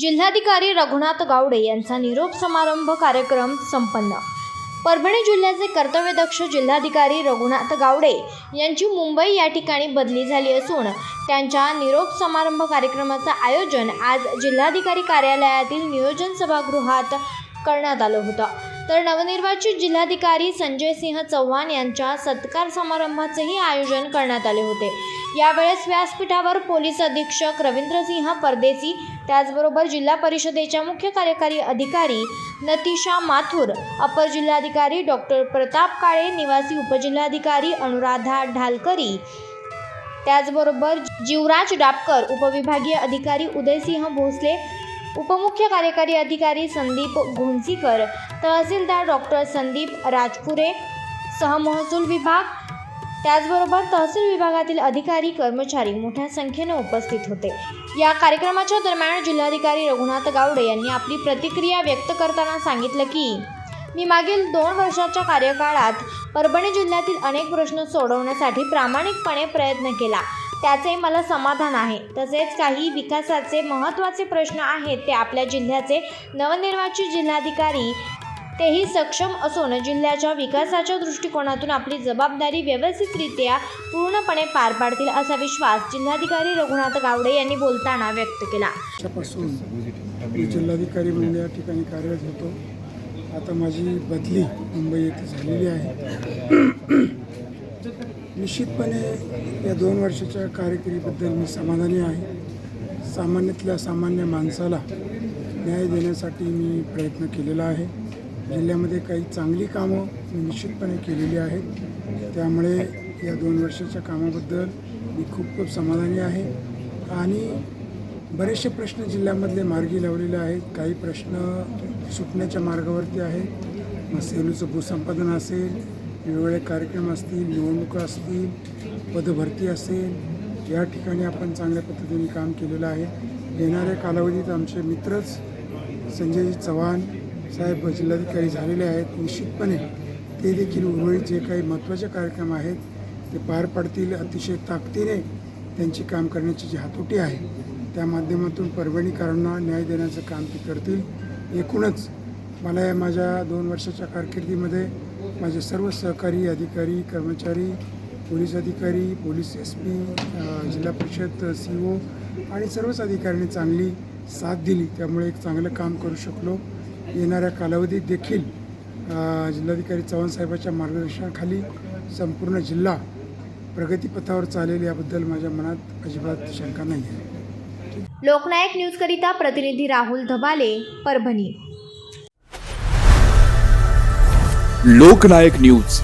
जिल्हाधिकारी रघुनाथ गावडे यांचा निरोप समारंभ कार्यक्रम संपन्न. परभणी जिल्ह्याचे कर्तव्यदक्ष जिल्हाधिकारी रघुनाथ गावडे यांची मुंबई या ठिकाणी बदली झाली असून त्यांच्या निरोप समारंभ कार्यक्रमाचं आयोजन आज जिल्हाधिकारी कार्यालयातील नियोजन सभागृहात करण्यात आलं होतं. तर नवनिर्वाचित जिल्हाधिकारी संजय सिंह चव्हाण यांच्या सत्कार समारंभाचेही आयोजन करण्यात आले होते. यावेळेस व्यासपीठावर पोलीस अधीक्षक रवींद्रसिंह परदेसी त्याचबरोबर जिल्हा परिषदेच्या मुख्य कार्यकारी अधिकारी नतिशा माथुर अपर जिल्हाधिकारी डॉक्टर प्रताप काळे निवासी उपजिल्हाधिकारी अनुराधा ढालकरी त्याचबरोबर जीवराज डापकर उपविभागीय अधिकारी उदयसिंह भोसले उपमुख्य कार्यकारी अधिकारी संदीप घोंसीकर तहसीलदार डॉक्टर संदीप राजपुरे सहमहसूल विभाग त्याचबरोबर तहसील विभागातील अधिकारी कर्मचारी मोठ्या संख्येने उपस्थित होते. या कार्यक्रमाच्या दरम्यान जिल्हाधिकारी रघुनाथ गावडे यांनी आपली प्रतिक्रिया व्यक्त करताना सांगितलं की मी मागील दोन वर्षाच्या कार्यकाळात परभणी जिल्ह्यातील अनेक प्रश्न सोडवण्यासाठी प्रामाणिकपणे प्रयत्न केला. त्याचे मला समाधान आहे. तसेच काही विकासाचे महत्त्वाचे प्रश्न आहेत ते आपल्या जिल्ह्याचे नवनिर्वाचित जिल्हाधिकारी तेही सक्षम असून जिल्ह्याच्या विकासाच्या दृष्टिकोनातून आपली जबाबदारी व्यवस्थितरित्या पूर्णपणे पार पाडतील असा विश्वास जिल्हाधिकारी रघुनाथ गावडे यांनी बोलताना व्यक्त केला. जिल्हाधिकारी म्हणून या ठिकाणी कार्यरत होतो. आता माझी बदली मुंबई येथे झालेली आहे. निश्चितपणे या दोन वर्षाच्या कार्यकिरीबद्दल मी समाधानी आहे. सामान्यातल्या सामान्य माणसाला न्याय देण्यासाठी मी प्रयत्न केलेला आहे. जिल्ह्यामध्ये काही चांगली कामं मी निश्चितपणे केलेली आहेत. त्यामुळे या दोन वर्षाच्या कामाबद्दल मी खूप खूप समाधानी आहे. आणि बरेचसे प्रश्न जिल्ह्यामधले मार्गी लावलेले आहेत. काही प्रश्न सुटण्याच्या मार्गावरती आहेत. मग सेलूचं भूसंपादन असेल वेगवेगळे कार्यक्रम असतील निवडणुका असतील पदभरती असेल या ठिकाणी आपण चांगल्या पद्धतीने काम केलेलं आहे. येणाऱ्या कालावधीत आमचे मित्रच संजय चव्हाण साहेब जिल्हाधिकारी झालेले आहेत. निश्चितपणे ते देखील उर्वरित जे काही महत्त्वाचे कार्यक्रम आहेत ते पार पाडतील. अतिशय ताकदीने त्यांची काम करण्याची जी हातोटी आहे त्या माध्यमातून परभणीकरांना न्याय देण्याचं काम ते करतील. एकूणच मला या माझ्या दोन वर्षाच्या कारकिर्दीमध्ये माझे सर्व सहकारी अधिकारी कर्मचारी पोलीस अधिकारी पोलीस एस पी जिल्हा परिषद सी ओ आणि सर्वच अधिकाऱ्यांनी चांगली साथ दिली. त्यामुळे एक चांगलं काम करू शकलो. येणाऱ्या कालावधीत देखील जिल्हाधिकारी चव्हाणसाहेबाच्या मार्गदर्शनाखाली संपूर्ण जिल्हा प्रगतीपथावर चालेल याबद्दल माझ्या मनात अजिबात शंका नाही. आहे लोकनायक न्यूजकरिता प्रतिनिधी राहुल धबाले परभणी. लोकनायक न्यूज.